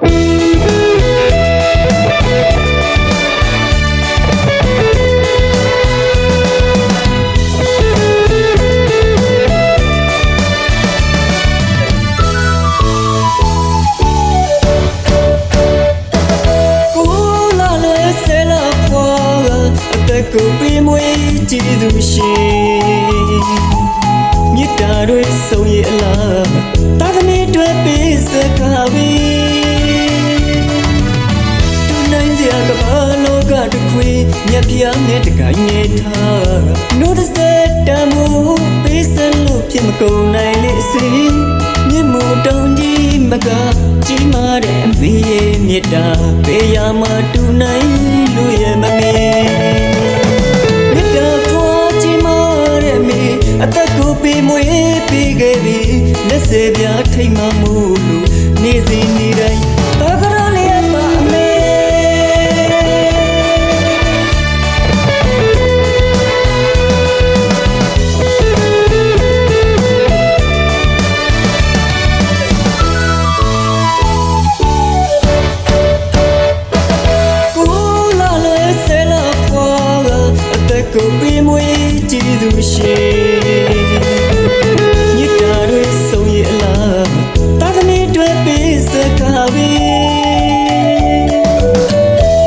ကိုလာလဲဆဲလာဖွာအသက်ကိုပေးမွေးကြည်သူရှင်မြစ်တာတွေဆုံးရအလားတာသမီတွေပေးစကားပြီး သူနိုင်စရာကဘာလောကတစ်ခွေမြက်ပြားနဲ့တကိုင်းနေထား Notice that တမိုးပေးစလို့ဖြစ်မကုန်နိုင်လေစီမြင့်မို့တောင်ကြီးမကကြီးမားတဲ့အမေရဲ့မြတ်တာပေးရမတူနိုင်လို့ရမမေမြတ်တာခေါ်ကြီးမားတဲ့မေအသက်ကိုပေးမွေးပေးခဲ့ပြီလက်စေပြားထိတ်မှမို့လို့နေစဉ်နေတိုင်းဘာက ကိုပေးမွေးကြည်သူရှင်ညစ်တာတွေဆုံးရအလားတာသမီတွေပေးစကားပြီး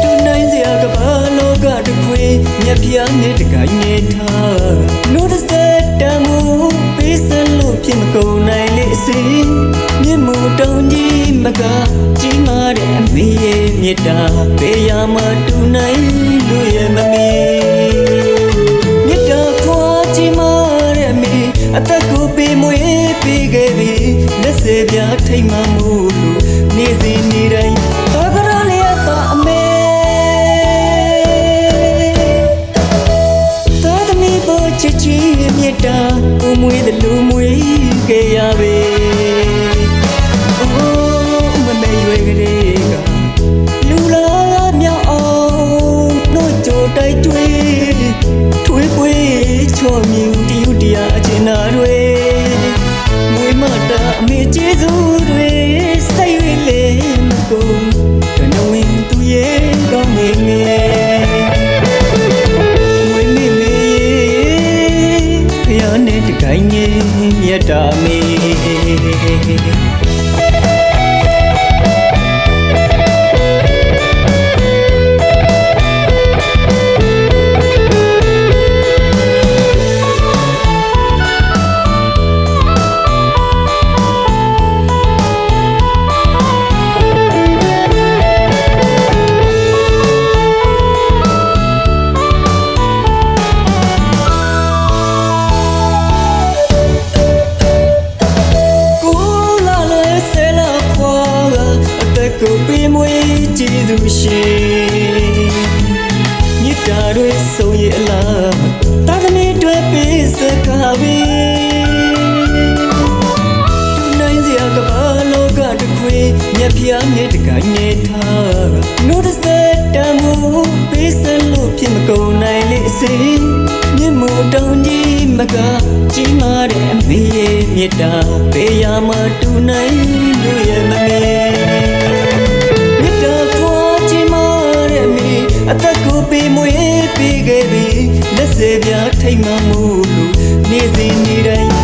သူနိုင်စရာကဘာလောကတစ်ခွေမြက်ပြားနဲ့တကိုင်းနေထား Notice that တမိုးပေးစလို့ဖြစ်မကုန်နိုင်လေစီမြင့်မို့တောင်ကြီးမကကြီးမားတဲ့အမေရဲ့မြတ်တာပေးရမတူနိုင် မြတ်တာကိုမွေးတယ်လို့မွေးခဲ့ရပေ လားတာသမီတွေပေးစကားပြီးသူနိုင်စရာကဘာလောကတစ်ခွေမြက်ပြားနဲ့တကိုင်းနေထား Notice that တမိုးပေးစလို့ဖြစ်မကုန်နိုင်လေစီမြင့်မို့တောင်ကြီးမကကြီးမားတဲ့အမေရဲ့မြတ်တာပေးရမတူနိုင်လို့ရမ ပေမွေးပေးခဲ့ပြီလက်စေပြထိတ်မှန်မှုလို့နေစဉ်နေတိုင်း